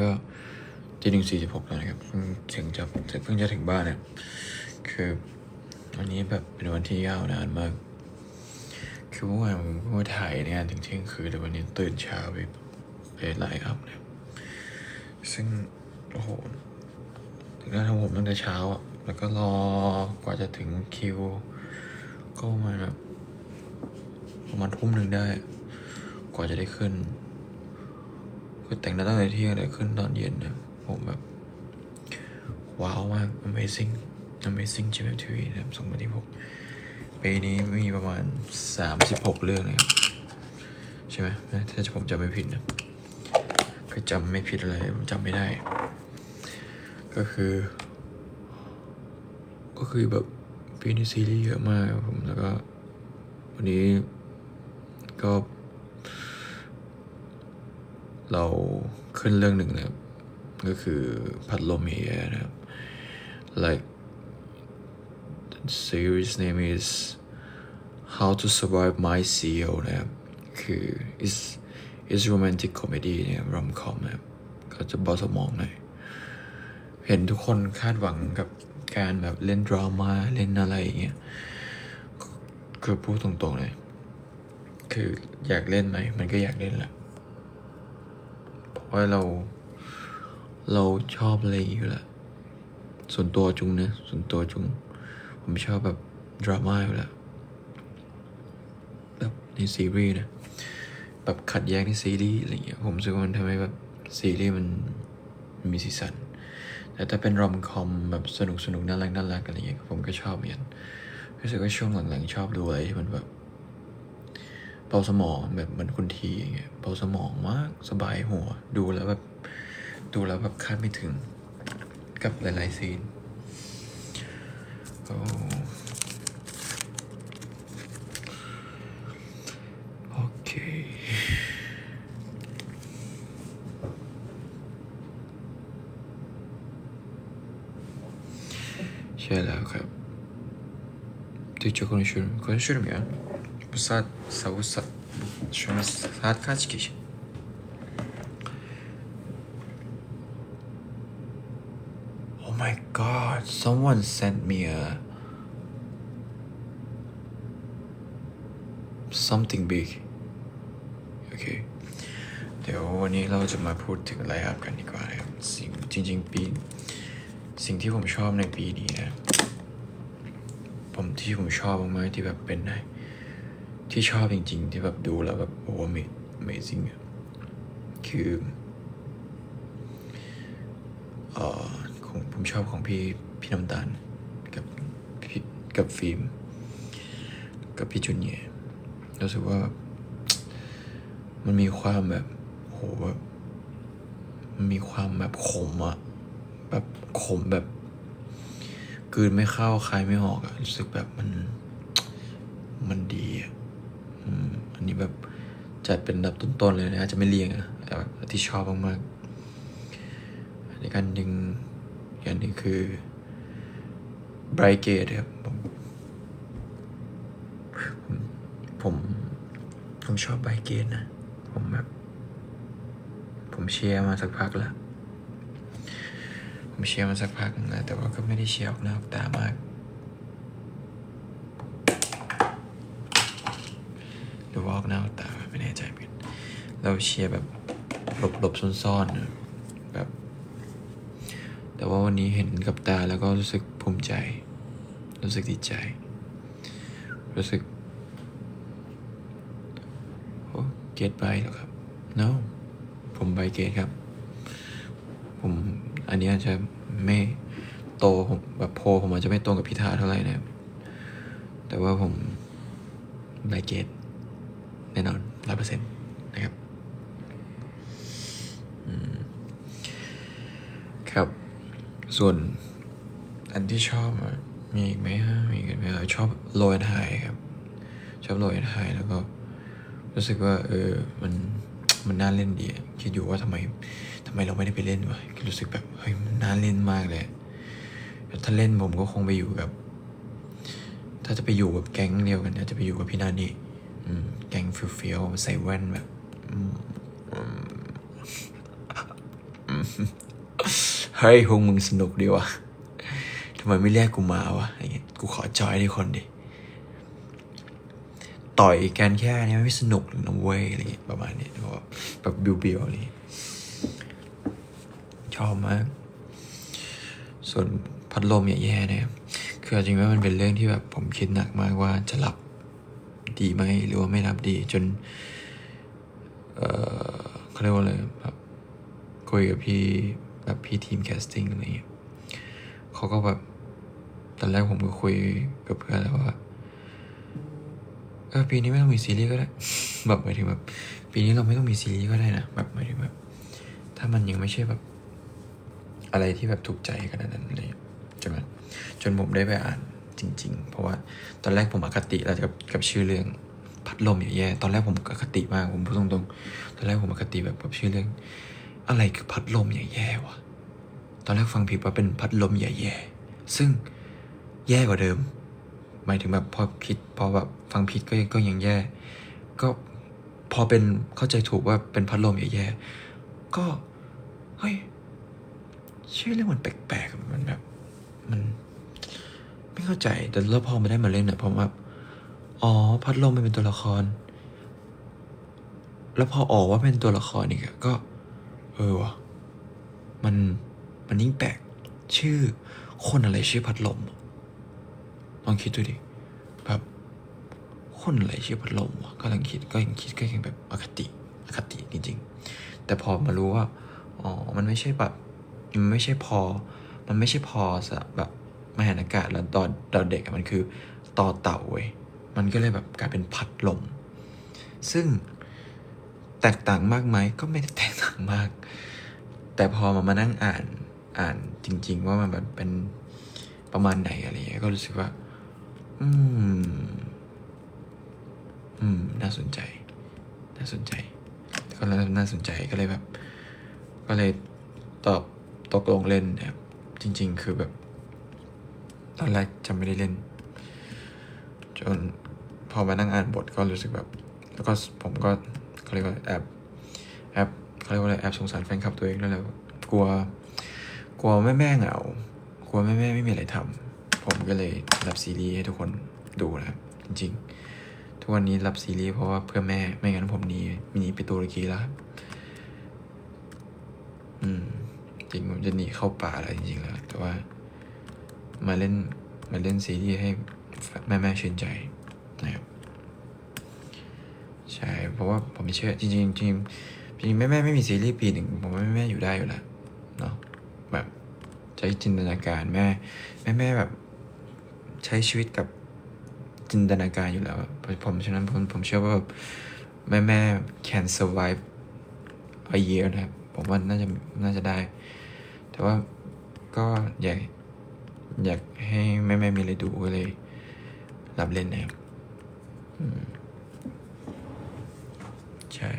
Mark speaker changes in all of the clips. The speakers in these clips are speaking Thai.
Speaker 1: ก็ตีหนึ่งสี่สิบหกแล้วนะครับเพิ่งถึงจะเพิ่งจะถึงบ้านเนี่ยคือวันนี้แบบเป็นวันที่ยาวนานมาก คือเมื่อวานผมก็มาถ่ายงานถึงเที่ยงคืนแต่วันนี้ตื่นเช้าไปไปไลฟ์อัพเนี่ยซึ่งโอ้โหถึงได้ทำผมตั้งแต่เช้าอะแล้วก็รอกว่าจะถึงคิว ก็ประมาณแบบประมาณทุ่มหนึ่งได้ กว่าจะได้ขึ้น คือแต่งหน้าตั้งแต่เที่ยงเลยขึ้นตอนเย็นเนี่ยผมแบบ ว้าวมาก amazing amazing จิมทีวีนะครับสองพันที่หกปีนี้มีประมาณสามสิบหกเรื่องนะครับ ใช่ไหมถ้าผมจำไม่ผิดนะคือจำไม่ผิดอะไรผมจำไม่ได้ ก็คือ ก็คือแบบปีนี้ซีรีส์เยอะมากผมแล้วก็ วันนี้ก็ เราขึ้นเรื่องหนึ่งนะครับ ก็คือพัดลมเฮียนะครับ like series name is how to survive my CEO นะครับคือ is is romantic comedy เนี่ย rom com นะครับก็จะเบาสมองหน่อยเห็นทุกคนคาดหวังกับการแบบเล่นดราม่าเล่นอะไรอย่างเงี้ยคือพูดตรงๆเลย คืออยากเล่นไหม มันก็อยากเล่นแหละ ว่าเรา เราชอบอะไรอย่างงี้อยู่แหละส่วนตัวจุงนะส่วนตัวจุง ผมชอบแบบดราม่าอยู่แล้วแบบในซีรีส์นะแบบขัดแย้งในซีรีส์อะไรอย่างเงี้ยผมรู้สึกว่ามันทำให้แบบซีรีส์มันมันมีสีสันแต่ถ้าเป็นรอมคอมแบบสนุกสนุกน่ารักน่ารักอะไรอย่างเงี้ยผมก็ชอบเหมือนกันรู้สึกว่าช่วงหลังๆชอบดูอะไรที่มันแบบ เบาสมองแบบเหมือนคุณทีอย่างเงี้ยเบาสมองมากสบายหัว ดูแล้วแบบดูแล้วแบบคาดไม่ถึงกับหลายๆซีนก็โอเคใช่แล้วครับ Did you consume consume ยัง Bu saat savuz saat şu an saat kaç ki? Oh my god, someone sent me a something big. Okay. เดี๋ยววันนี้เราจะมาพูดถึงอะไรครับกันดีกว่าครับสิ่งจริง ๆ ปี สิ่งที่ผมชอบในปีนี้นะ ผมที่ผมชอบมากๆที่แบบเป็นได้ ที่ชอบจริง ๆ ที่แบบดูแล้วแบบโอ้ amazing คือเอ่อของผมชอบของพี่พี่น้ำตาลกับพี่กับฟิล์มกับพี่จุนเนียร์รู้สึกว่ามันมีความแบบโหแบบมันมีความแบบขมอะแบบขมแบบกืนไม่เข้าคายไม่ออกอะรู้สึกแบบมันมันดีอะ นี้แบบจัดเป็นอันดับต้นๆเลยนะจะไม่เรียงอะแต่แบบที่ชอบมากๆอันกันหนึ่งอย่างนึงคือ Bright Gate ครับผมผมผมชอบ Bright Gate นะ ผมแบบ ผมเชียร์มาสักพักแล้ว ผมเชียร์มาสักพักนึงแล้วแต่ว่าก็ไม่ได้เชียร์ออกหน้าออกตามาก หรือว่าออกหน้าออกตาไม่แน่ใจเหมือนเราเชียร์แบบหลบหลบๆซ่อนๆนะแบบ แต่ว่าวันนี้เห็นกับตาแล้วก็รู้สึกภูมิใจ รู้สึกดีใจ รู้สึกโอ้เกตไปหรอครับ no ผมไปเกตครับ ผมอันนี้อาจจะไม่โตผมแบบโพลผมอาจจะไม่ตรงกับพิธาเท่าไหร่นะแต่ว่าผมไบเกต น่นอนร้อยเปอร์เซ็นต์นะครับครับ ส่วนอันที่ชอบมีอีกไหมฮะมีอีกไหมฮะชอบโรยไทยครับ ชอบโรยไทยแล้วก็ รู้สึกว่า เออมันมันน่าเล่นดีคิดอยู่ว่าทำไมทำไมเราไม่ได้ไปเล่นวะรู้สึกแบบเฮ้ยมันน่าเล่นมากเลยถ้าเล่นผมก็คงไปอยู่กับ ถ้าจะไปอยู่กับแก๊งเดียวกันเนี่ยจะไปอยู่กับพี่นานี่ แกงเฟี้ยวใส่แว่นแบบเฮ้ยพวกมึงสนุกดีวะทำไมไม่เรียกกูมาวะอะไรเงี้ยกูขอจอยที่คนดิ ต่อยกันแค่นี้ไม่สนุกหรอกนะเว้ยอะไรเงี้ยประมาณนี้เพราะว่าแบบบิวบิวๆอะไรเงี้ยชอบมาก ส่วนพัดลมอย่าแย่นะครับคือจริงๆว่ามันเป็นเรื่องที่แบบผมคิดหนักมากว่าจะรับ ดีไหมหรือว่าไม่รับดีจน เออเขาเรียกว่าอะไรแบบคุยกับพี่แบบพี่ทีมแคสติ้งอะไรเงี้ยเขาก็แบบตอนแรกผมก็คุยกับเพื่อนแล้วว่าเออปีนี้ไม่ต้องมีซีรีส์ก็ได้ แบบหมายถึงแบบปีนี้เราไม่ต้องมีซีรีส์ก็ได้นะแบบหมายถึงแบบ ถ้ามันยังไม่ใช่แบบ อะไรที่แบบถูกใจขนาดนั้นเลยจนแบบจนผมได้ไปอ่าน จริง ๆ เพราะว่าตอนแรกผมอคติแล้วกับกับชื่อเรื่องพัดลมอย่าแย่ ตอนแรกผมอคติมากผมพูดตรงๆ ตอนแรกผมอคติแบบกับชื่อเรื่อง อะไรคือพัดลมอย่าแย่วะ ตอนแรกฟังผิดว่าเป็นพัดลมอย่าแย่ ซึ่งแย่กว่าเดิม หมายถึงแบบพอผิดพอแบบฟังผิดก็ก็ยังแย่ ก็พอเป็นเข้าใจถูกว่าเป็นพัดลมอย่าแย่ ก็เฮ้ยชื่อเรื่องมันแปลกๆ มันแบบ มัน ไม่เข้าใจแต่แล้วพอมาได้มาเล่นเนี่ยผมว่าอ๋อ พัดลมมันเป็นตัวละคร แล้วพอออกว่าเป็นตัวละครอีกก็ เออวะมันมันยิ่งแปลกชื่อ คนอะไรชื่อพัดลมลองคิดดูดิแบบคนอะไรชื่อพัดลมวะก็ลังคิดก็ยังคิดก็ยังแบบอคติอคติจริง ๆ แต่พอมารู้ว่าอ๋อมันไม่ใช่แบบมันไม่ใช่พอ มันไม่ใช่พอสะแบบ มหานากาศแล้วตอนตอนเด็กมันคือต่อเต่าเว้ยมันก็เลยแบบกลายเป็นพัดลม ซึ่งแตกต่างมากไหมก็ไม่ได้แตกต่างมาก แต่พอมามานั่งอ่านอ่านจริง ๆ ว่ามันแบบเป็นประมาณไหนอะไรเงี้ยก็รู้สึกว่า อืม อืม น่าสนใจ น่าสนใจ ก็แล้วน่าสนใจก็เลยแบบ ก็เลยตอบตกลงเล่นนะครับจริง ๆ คือแบบ ตอนแรกจะไม่ได้เล่น จนพอมานั่งอ่านบทก็รู้สึกแบบ แล้วก็ผมก็เขาเรียกว่าแอบแอบเขาเรียกว่าอะไรแอบสงสารแฟนคลับตัวเองแล้วแหละกลัว กลัวแม่แม่เหงากลัวแม่แม่ไม่มีอะไรทำผมก็เลยรับซีรีส์ให้ทุกคนดูนะจริงๆ ทุกวันนี้รับซีรีส์เพราะว่าเพื่อแม่ไม่งั้นผมหนีหนีไปตุรกีแล้วอืมจริงผมจะหนีเข้าป่าแล้วจริงๆแล้วแต่ว่า มาเล่นมาเล่นซีรีส์ให้แม่แม่ชื่นใจนะครับใช่เพราะว่าผมไม่เชื่อจริงๆจริงจริงแม่แม่ไม่มีซีรีส์ปีหนึ่งผมว่าแม่แม่อยู่ได้อยู่แล้วเนาะแบบใช้จินตนาการแม่ แม่แม่แบบใช้ชีวิตกับจินตนาการอยู่แล้วผมฉะนั้นผมผมเชื่อว่าแบบแม่แม่ can survive a year นะครับ ผมว่าน่าจะน่าจะได้ แต่ว่าก็อยาก อยากให้แม่แม่มีอะไรดูก็เลยรับเล่นนะครับอืมใช่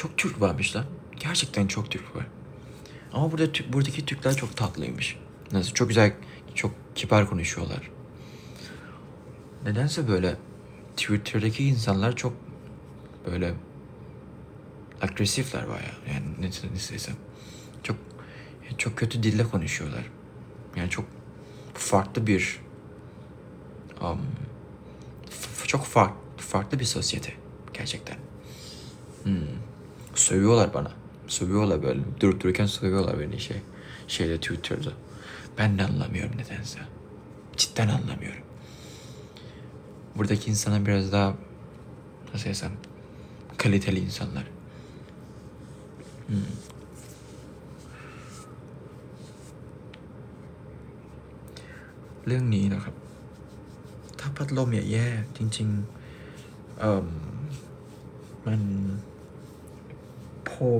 Speaker 1: Çok Türk varmış lan. Gerçekten çok Türk var. Ama burada buradaki Türkler çok tatlıymış. Nasıl çok güzel, çok kibar konuşuyorlar. Nedense böyle Twitter'daki insanlar çok böyle agresifler bayağı. Yani nasıl desem. Çok çok kötü dille konuşuyorlar. Yani çok farklı bir um, çok farklı farklı bir sosyete gerçekten. Hmm. Sövüyorlar bana. Sövüyorlar böyle. Durup dururken sövüyorlar beni şey. Şeyde Twitter'da. Ben de anlamıyorum nedense. Cidden anlamıyorum. Buradaki insana biraz daha nasıl desem kaliteli insanlar. Hmm. เรื่องนี้นะครับ ถ้าพัดลมอย่าแย่จริง ๆ เอ่อมัน ล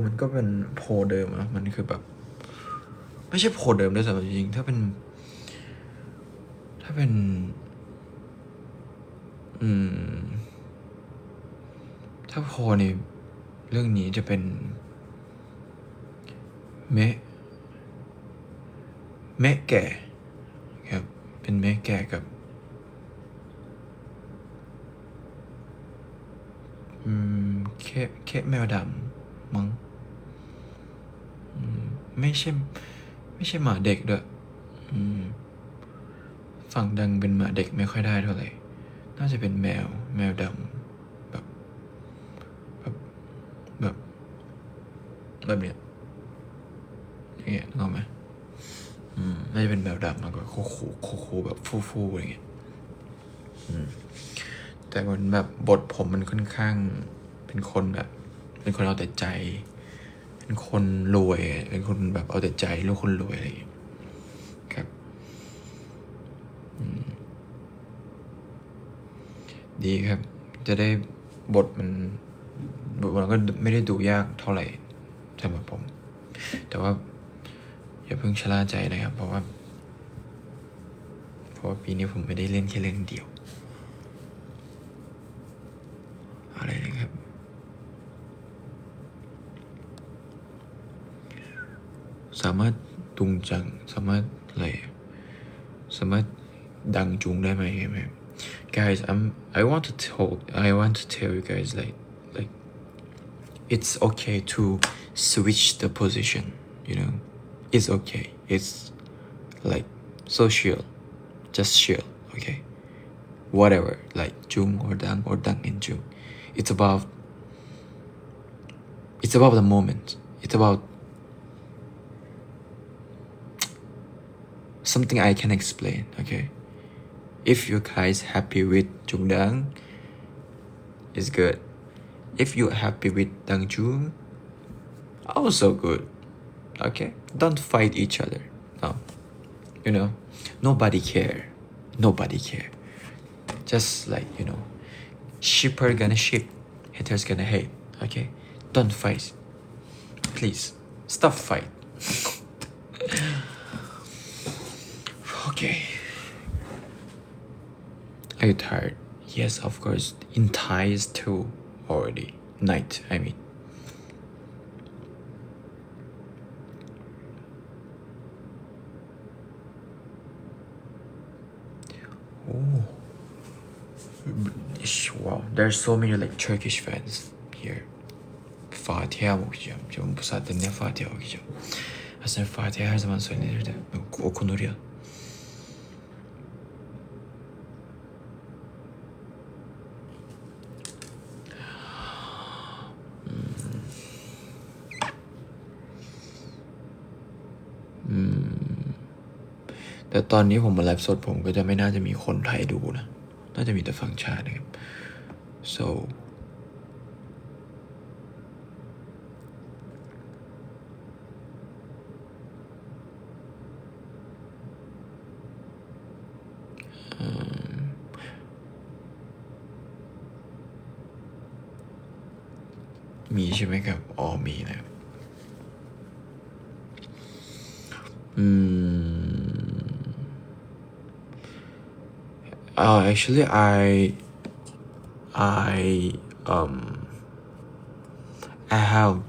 Speaker 1: มันก็เป็นโพเดิมอะมันคือแบบ ไม่ใช่โพเดิมด้วยซ้ำจริงๆถ้าเป็น ถ้าเป็น อืม ถ้าโพในเรื่องนี้จะเป็น เมะเมะแก่ครับ เป็นเมะแก่กับอืมเคเคแมวดำมั้งอืม ไม่ใช่ ไม่ใช่หมาเด็กด้วยอืมฝั่งดังเป็นหมาเด็กไม่ค่อยได้เท่าไหร่ น่าจะเป็นแมว แมวดำแบบแบบแบบแบบเนี้ยอย่างเงี้ยนึกอไหมอืมน่าจะเป็นแมวดำมากกว่าโคโคโคคูแบบฟูๆอะไรเงี้ยอืมแต่เหมือนแบบบทผมมันค่อนข้าง เป็นคนแบบ เป็นคนเอาแต่ใจ เป็นคนรวย เป็นคนแบบเอาแต่ใจลูกคนรวยอะไรอย่างเงี้ยครับดีครับ จะได้บทมันบทมันก็ไม่ได้ดูยากเท่าไหร่สำหรับผม แต่ว่า อย่าเพิ่งชะล่าใจนะครับ เพราะว่า เพราะว่าปีนี้ผมไม่ได้เล่นแค่เรื่องเดียว ตุงจัง สามารถอะไรอะสามารถดังจุงได้ไหมไหม guys I'm I want to tell I want to tell you guys like like it's okay to switch the position you know it's okay it's like so chill just chill okay whatever like jung or dang or dang in jung it's about it's about the moment it's about something I can explain okay? If you guys happy with Jung Dang it's good. If you're happy with Dang Jung also good okay? Don't fight each other no. You know nobody care nobody care. Just like you know shipper gonna ship haters gonna hate okay? Don't fight please stop fight are you tired. Yes of course. In thai is two already. Night i mean. Oh. Wow. There's so many like turkish fans here. Fatiha okuyacağım? Canım bu saatte ne Fatiha okuyacağım? Aslında Fatiha her zaman söylenir de ok- okunur ya. แต่ตอนนี้ผมมาไลฟ์สดผมก็จะไม่น่าจะมีคนไทยดูนะ น่าจะมีแต่ฝั่งชาตินะครับ so มีใช่ไหมครับ อ๋อมีนะครับ uh, actually I I um I have